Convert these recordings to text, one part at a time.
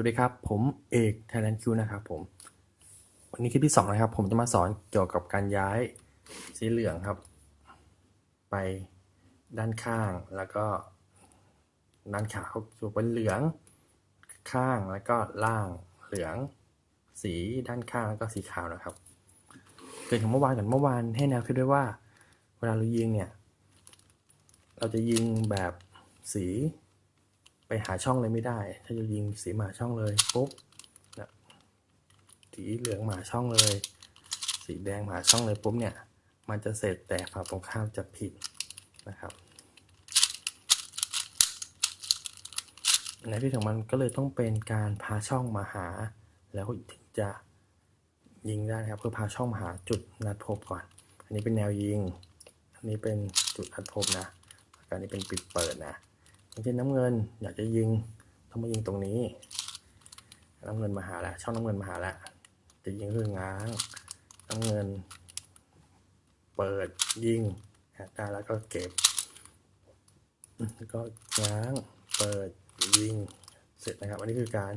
วัสดีครับ ผมเอกไทยแลนด์คิวนะครับผม วันนี้คลิปที่สองนะครับ ผมจะมาสอนเกี่ยวกับการย้ายสีเหลืองครับ ไปด้านข้างแล้วก็ด้านขาวสู่เป็นเหลืองข้างแล้วก็ล่างเหลือง สีด้านข้างแล้วก็สีขาวนะครับ เกิดถึงเมื่อวานก่อนเมื่อวานให้แนวคิดด้วยว่า เวลาเรายิงเนี่ย เราจะยิงแบบสี ไปหาช่องเลยไม่ได้ ถ้าจะยิงสีหมาช่องเลยปุ๊บนะสีเหลืองหมาช่องเลย สีแดงหมาช่องเลยปุ๊บเนี่ย มันจะเสร็จแต่ฝั่งตรงข้ามจะผิดนะครับในที่ของมันก็เลยต้องเป็นการพาช่องมาหา แล้วถึงจะยิงได้ครับเพื่อพาช่องมาหาจุดนัดพบก่อน อันนี้เป็นแนวยิง อันนี้เป็นจุดนัดพบนะอันนี้เป็นปิดเปิดนะ เช่นน้ำเงิน อยากจะยิงต้องมายิงตรงนี้ น้ำเงินมาหาแล้วช่องน้ำเงินมาหาแล้วจะยิงคือง้างน้ำเงิน เปิดยิงได้แล้วก็เก็บแล้วก็ง้างเปิดยิงเสร็จนะครับ อันนี้คือการ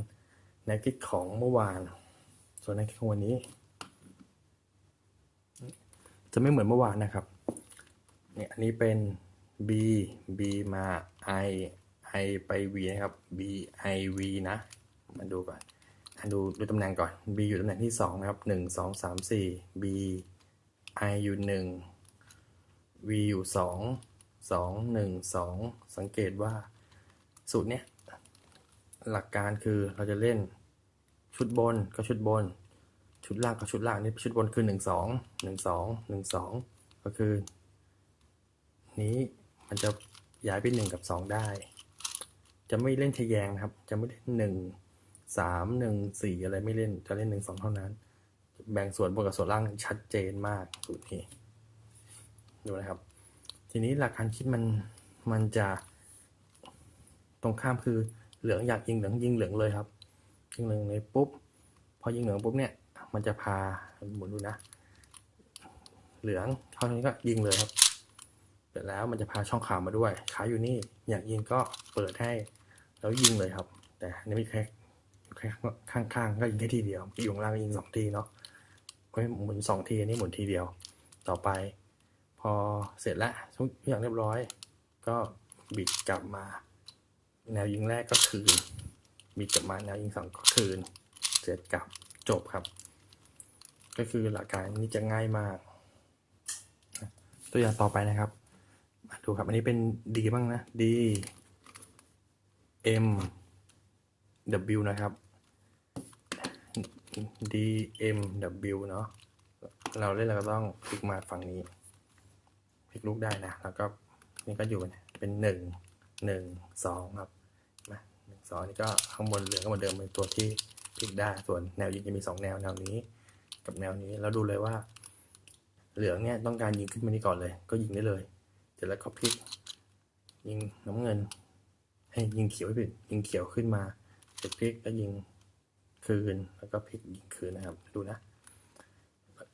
แนวคิดของเมื่อวาน ส่วนแนวคิดของวันนี้ จะไม่เหมือนเมื่อวานนะครับเนี่ยอันนี้เป็น b b มา i i ไป v นะครับ b i v นะ มาดูก่อนดูดูตำแหน่งก่อน b อยู่ตำแหน่งที่สองนะครับหนึ่งสองสามสี่ b i อยู่หนึ่ง v อยู่สองสองหนึ่งสองสังเกตว่าสูตรเนี้ยหลักการคือเราจะเล่นชุดบนก็ชุดบน ชุดล่างก็ชุดล่างนี่ชุดบนคือหนึ่งสองหนึ่งสองหนึ่งสองก็คือ นี้ มันจะย้ายไปหนึ่งกับสองได้ จะไม่เล่นทะแยงนะครับ จะไม่เล่นหนึ่งสามหนึ่งสี่อะไรไม่เล่นจะเล่นหนึ่งสองเท่านั้น แบ่งส่วนบนกับส่วนล่างชัดเจนมากสูตรนี้ดูนะครับ ทีนี้หลักการคิดมันมันจะ ตรงข้ามคือเหลืองอยากยิงเหลืองยิงเหลืองเลยครับ ยิงเหลืองเลยปุ๊บพอยิงเหลืองปุ๊บเนี่ยมันจะพาหมุนดูนะ เหลืองเท่านี้ก็ยิงเลยครับ เสร็จแล้วมันจะพาช่องขาวมาด้วย ขาอยู่นี่ อยากยิงก็เปิดให้ แล้วยิงเลยครับ แต่อันนี่ม่แค่แค่ข้างๆก็ยิงแค่ทีเดียวอยู่ข้างล่างยิงสองทีเนาะก็หมุนสองทีอันนี้หมุนทีเดียว ต่อไป พอเสร็จแล้วทุกอย่างเรียบร้อย ก็บิดกลับมา แนวยิงแรกก็คืนบิดกลับมาแนวยิงสองก็คืน เสร็จกลับจบครับ ก็คือหลักการนี้จะง่ายมาก ตัวอย่างต่อไปนะครับ ดูครับ อันนี้เป็น D บ้างนะ D M W นะครับ D M W เนาะ เราเล่นเราก็ต้องคลิกมาฝั่งนี้พลิกลูกได้นะ แล้วก็นี่ก็อยู่เป็นหนึ่งหนึ่งสองครับมาหนึ่งสองนี่ก็ข้างบนเหลืองก็เหมือนเดิมเป็นตัวที่พลิกได้ ส่วนแนวยิงจะมีสองแนวแนวนี้ กับแนวนี้ แล้วดูเลยว่า เหลืองเนี่ยต้องการยิงขึ้นมานี่ก่อนเลย ก็ยิงได้เลย ร็จแล้วก็พลิก ยิงน้ำเงิน ให้ยิงเขียวให้ผิดยิงเขียวขึ้นมาเสร็จพลิกก็ยิงคืนแล้วก็พลิกยิงคืนนะครับ ดูนะ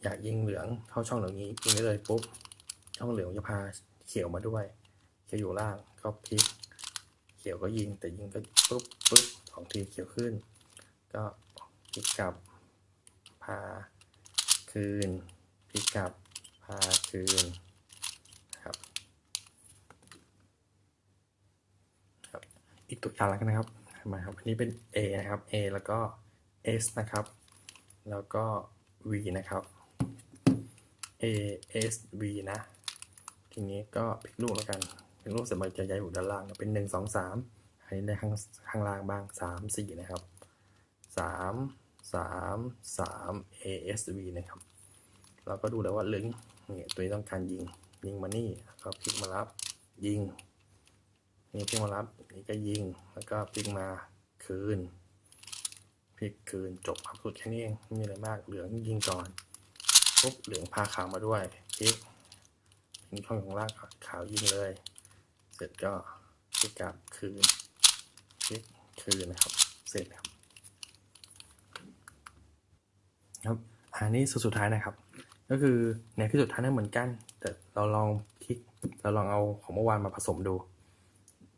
อยากยิงเหลืองเข้าช่องเหลืองนี้ยิงได้เลยปุ๊บช่องเหลืองจะพาเขียวมาด้วยเขียวอยู่ล่างก็พลิก เขียวก็ยิงแต่ยิงก็ปุ๊บปุ๊บสองทีเขียวขึ้น ก็พลิกกลับพาคืนพลิกกลับพาคืนนะครับ ครับ อีกตัวอย่างแล้วกันนะครับมาครับอันนี้เป็น A นะครับ A แล้วก็ S นะครับ แล้วก็ V นะครับ A S V นะ ทีนี้ก็พลิกลูกแล้วกันพลิกลูกเสร็จมันจะย้ายอยู่ด้านล่างเป็นหนึ่งสองสามอันนี้ในข้างข้างล่างบ้างสามสี่นะครับสามสามสาม A S V นะครับ เราก็ดูแล้วว่าลึงนี่ตัวนี้ต้องการยิง ยิงมานี่แล้วก็พลิกมารับ ยิง นี่พลิกมารับนี่ก็ยิงแล้วก็พลิกมาคืนพลิกคืนจบครับสุดแค่นี้เองไม่มีอะไรมากเหลืองยิงก่อนปุ๊บเหลืองพาขาวมาด้วยพลิกยิงช่องของล่างขาวยิงเลย เสร็จก็พลิกกลับคืนพลิกคืนนะครับ เสร็จครับครับอันนี้สุดสุดท้ายนะครับ ก็คือแนที่สุดท้ายนั้นเหมือนกัน แต่เราลองคลิกเราลองเอาของเมื่อวานมาผสมดู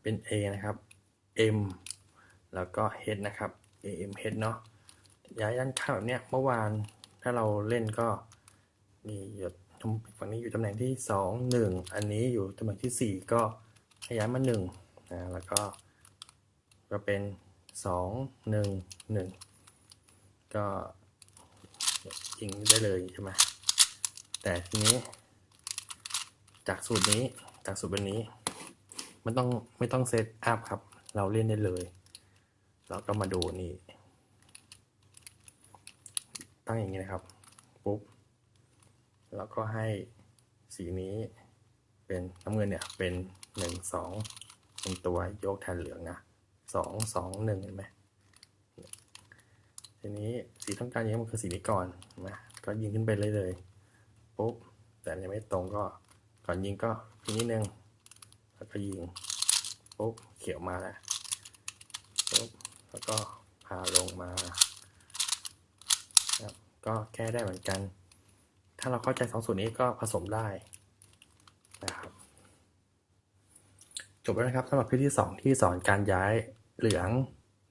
เป็น A นะครับ M แล้วก็ H นะครับ AMH เนาะย้ายด้านข้างแบบเนี้ยเมื่อวานถ้าเราเล่นก็มีอยู่ฝั่งนี้อยู่ตำแหน่งที่สองหนึ่งอันนี้อยู่ตำแหน่งที่สี่ก็ให้ย้ายมาหนึ่งนะแล้วก็ก็เป็นสองหนึ่งหนึ่งก็ยิงได้เลยใช่ไหมแต่ทีนี้ จากสูตรนี้จากสูตรแบบนี้ มันต้องไม่ต้องเซตอัพครับ เราเล่นได้เลย เราก็มาดูนี่ ตั้งอย่างนี้นะครับ ปุ๊บ แล้วก็ให้สีนี้เป็นน้ำเงินเนี่ยเป็นหนึ่งสองเป็นตัวโยกแทนเหลืองนะสองสองหนึ่งเห็นไหมทีนี้สีต้องการยิงมันคือสีนี้ก่อนนะก็ยิงขึ้นไปเลยเลยปุ๊บแต่ยังไม่ตรงก็ก่อนยิงก็ทีนิดนึง ก็ยิงปุ๊บเขียวมาแล้วปุ๊บแล้วก็พาลงมาครับก็แก้ได้เหมือนกัน ถ้าเราเข้าใจสองสูตรนี้ก็ผสมได้นะครับจบแล้วนะครับสำหรับคลิปที่สองที่สอนการย้ายเหลือง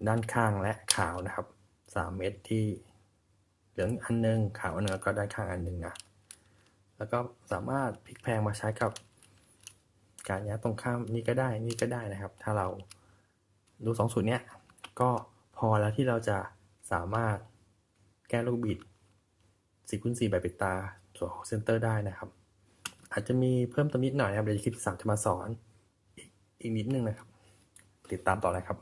ด้านข้างและขาวนะครับสามเม็ดที่เหลืองอันหนึงขาวอันหนึงแล้วก็ด้านข้างอันหนึ่งนะแล้วก็สามารถพลิกแพลงมาใช้กับ การย้ายตรงข้ามนี่ก็ได้นี่ก็ได้นะครับ ถ้าเราดูสองสูตรเนี้ยก็พอแล้วที่เราจะสามารถแก้ลูกบิดสี่คูณสี่แบบปิดตาส่วนของเซนเตอร์ได้นะครับ อาจจะมีเพิ่มเติมนิดหน่อยนะครับเดี๋ยวคลิปสามจะมาสอนอีกอีกนิดนึงนะครับ ติดตามต่อเลยครับ